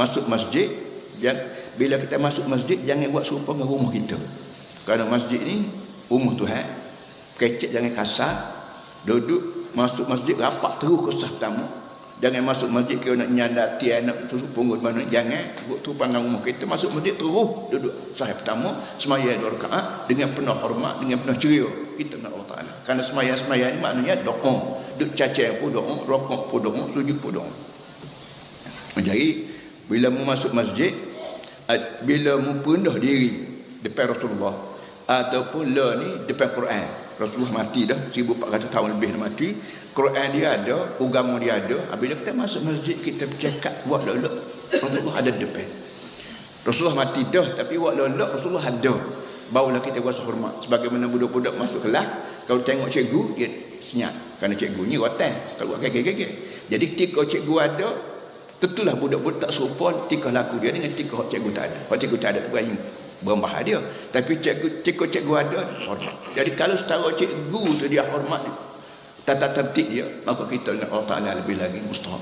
masuk masjid jangan, bila kita masuk masjid jangan buat serupa dengan rumah kita. Kerana masjid ni rumah Tuhan kecek jangan kasar duduk masuk masjid rapat terus ke sah tamu. Jangan masuk masjid kira nak nyandati anak susu punggut mana jangan buat tu pandang rumah kita. Masuk masjid terus duduk sah pertama semaya dua rakaat dengan penuh hormat dengan penuh ceria kita nak Allah Taala. Kerana semaya-semaya ni maknanya doa. Duk cacai pun doa rokok pun doa sujud pun doa. Jadi bila mu masuk masjid bila mu pindah diri depan Rasulullah ataupun la ni depan Quran. Rasulullah mati dah 1400 tahun lebih dah mati. Quran dia ada agama dia ada. Bila kita masuk masjid kita bercakap buat lelak Rasulullah ada depan. Rasulullah mati dah tapi buat lelak Rasulullah ada. Barulah kita rasa hormat. Sebagaimana budak-budak masuk kelas kalau tengok cikgu dia senyap. Kerana cikgu ni rotan. Kalau buat kekek-kekek. Jadi ketika cikgu ada tentulah budak-budak tak serupa tingkah laku dia dengan tingkah cikgu tak ada. Kalau cikgu tak ada bukan berambah dia. Tapi cikgu cikgu cikgu ada hormat. Jadi kalau setara cikgu tu dia hormat tata tertib dia maka kita Allah Taala lebih lagi mustahak